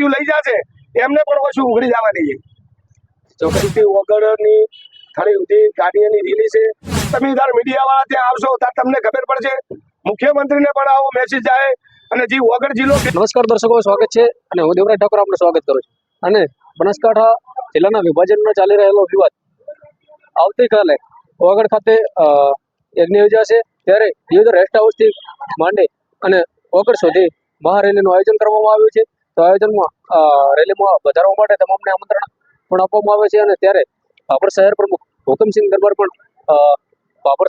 વ્યક્તિઓ લઈ જશે, એમને પણ ઓછું ઉઘડી જવાની છે ચોકડીથી વગરની થાળી બધી ગાડીઓની રીલી છે. તમે મીડિયા વાળા ત્યાં આવશો ત્યારે તમને ખબર પડશે. મુખ્યમંત્રીને પણ આવો મેસેજ જાય અને જે વગર જિલ્લો નમસ્કાર દર્શકો, સ્વાગત છે અને હું દેવરાજ ઠાકોર આપનું સ્વાગત કરું છું. અને બનાસકાંઠા જિલ્લાના વિભાજનનો ચાલી રહેલો વિવાદ આવતીકાલે વગર ખાતે યજ્ઞ યોજાશે. ત્યારે વિવિધ રેસ્ટ હાઉસથી માંડી અને વગર સુધી મહારેલીનું આયોજન કરવામાં આવ્યું છે. આયોજનમાં રેલીમાં વધારવા માટે તમામને આમંત્રણ પણ આપવામાં આવે છે અને ત્યારે ભાભર શહેર પ્રમુખ હુકમસિંહ દરબાર પણ અ,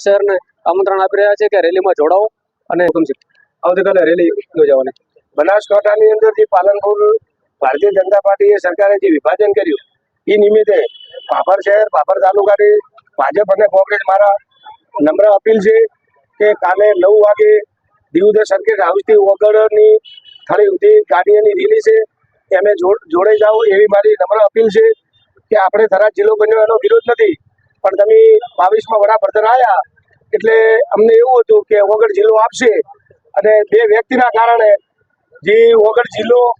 શહેરને આમંત્રણ આપી રહ્યા છે કે રેલીમાં જોડાવો અને હુકમસિંહ આવતીકાલે રેલી યોજાવાની. બનાસકાંઠાની અંદર જે પાલનપુર ભારતીય જનતા પાર્ટીએ સરકારે જે વિભાજન કર્યું એ નિમિત્તે ભાભર શહેર ભાભર તાલુકાની ભાજપ અને કોંગ્રેસ મારા નમ્ર અપીલ છે કે કાલે નવ વાગે દીવદે સર્કિટ હાઉસથી ઓગળની થાળી સુધી ગાડીઓની રીલી છે. એમે જોડ- જાઓ એવી મારી નમ્ર અપીલ છે કે આપણે થરાદ જિલ્લો બન્યો એનો વિરોધ નથી. પણ તમે બાવીસમાં વડાપ્રધાન આવ્યા એટલે અમને એવું હતું કે વગર જિલ્લો આપશે. અને બે વ્યક્તિના કારણે જે વગર જિલ્લો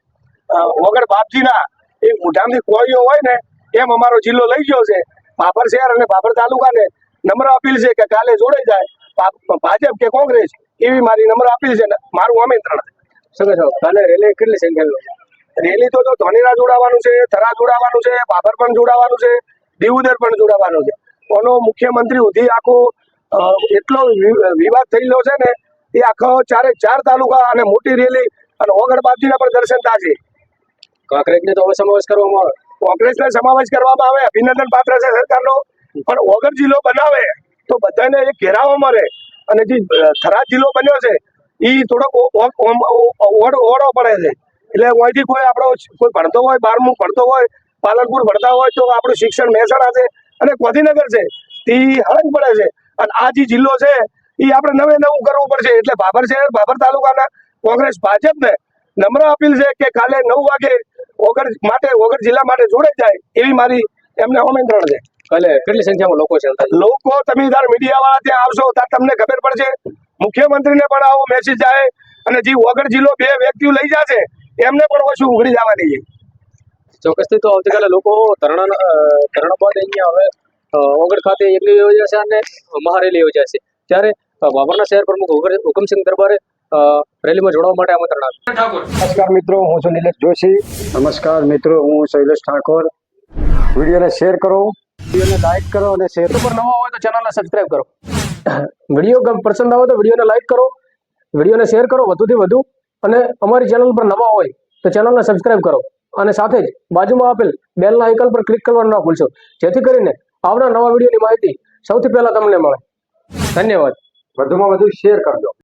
વગર બાપજીના એ મોઢામાંથી કોળીઓ હોય ને, એમ અમારો જિલ્લો લઈ ગયો છે. ભાભર શહેર અને ભાભર તાલુકાને નમ્ર અપીલ છે કે કાલે જોડાઈ જાય. ભાજપ કે કોંગ્રેસ એવી મારી નમ્ર અપીલ છે મારું આમંત્રણ છે. શું છો? કાલે રેલી કેટલી સંખ્યા રેલી તો જો ધોનીરા જોડાવાનું છે થરા જોડાવાનું છે બાબર પણ જોડાવાનું છે દીવદર પણ જોડાવાનું છે. કોનો મુખ્યમંત્રી સુધી આખો એટલો વિવાદ થયેલો છે ને એ આખો ચારે ચાર તાલુકા અને મોટી રેલી અને ઓગણ બાપજીના પણ દર્શન થશે કાંકરેજને તો હવે સમાવેશ કરવામાં આવે. કોંગ્રેસને સમાવેશ કરવામાં આવે અભિનંદન પાત્ર છે સરકારનો. પણ ઓગણ જિલ્લો બનાવે તો બધાને એ ઘેરાવામાં રહે અને જે થરા થરાદ જિલ્લો બન્યો છે એ થોડોક ઓડ પડે છે. એટલે અહીંથી કોઈ આપણો કોઈ ભણતો હોય બારમું ભણતો હોય પાલનપુર ભણતા હોય તો આપણું શિક્ષણ મહેસાણા છે અને ગાંધીનગર છે. તે હળંગ પડે છે. અને આ જે જિલ્લો છે એ આપણે નવે નવું કરવું પડશે. એટલે ભાભર શહેર ભાભર તાલુકાના કોંગ્રેસ ભાજપને નમ્ર અપીલ છે કે કાલે નવ વાગે ઓગર માટે ઓગર જિલ્લા માટે જોડે જાય એવી મારી એમને આમંત્રણ છે. કાલે કેટલી સંખ્યામાં લોકો છે લોકો તમે તાર મીડિયા વાળા ત્યાં આવશો ત્યારે તમને ખબર પડશે. મુખ્યમંત્રીને પણ આવો મેસેજ જાય અને જે વગર જિલ્લો બે વ્યક્તિઓ લઈ જશે એમને પણ ઓછું ઉઘડી જવા દઈએ. ચોક્કસથી તો આવતીકાલે લોકો ધરણા ધરણા બાદ અહીંયા હવે ઓગળ ખાતે એકલી યોજાશે અને મહારેલી યોજાશે. ત્યારે બાબરના શહેર પ્રમુખ હુકમસિંહ દરબારે રેલીમાં જોડાવા માટે આમંત્રણ આપ્યું. નમસ્કાર મિત્રો હું છું નિલેશ જોશી. નમસ્કાર મિત્રો હું શૈલેષ ઠાકોર. વિડીયોને શેર કરો. વિડીયોને લાઈક કરો અને શેર પર નવા હોય તો ચેનલને સબસ્ક્રાઈબ કરો. વીડિયો પસંદ આવે તો વિડીયોને લાઈક કરો, વિડીયોને શેર કરો, વધુથી વધુ. અને અમારી ચેનલ પર નવા હોય તો ચેનલને સબસ્ક્રાઇબ કરો. અને સાથે જ બાજુમાં આપેલ બેલના આઇકન પર ક્લિક કરવાનું ના ભૂલશો. જેથી કરીને આવનાર નવા વિડીયોની માહિતી સૌથી પહેલા તમને મળે. ધન્યવાદ. વધુમાં વધુ શેર કરજો.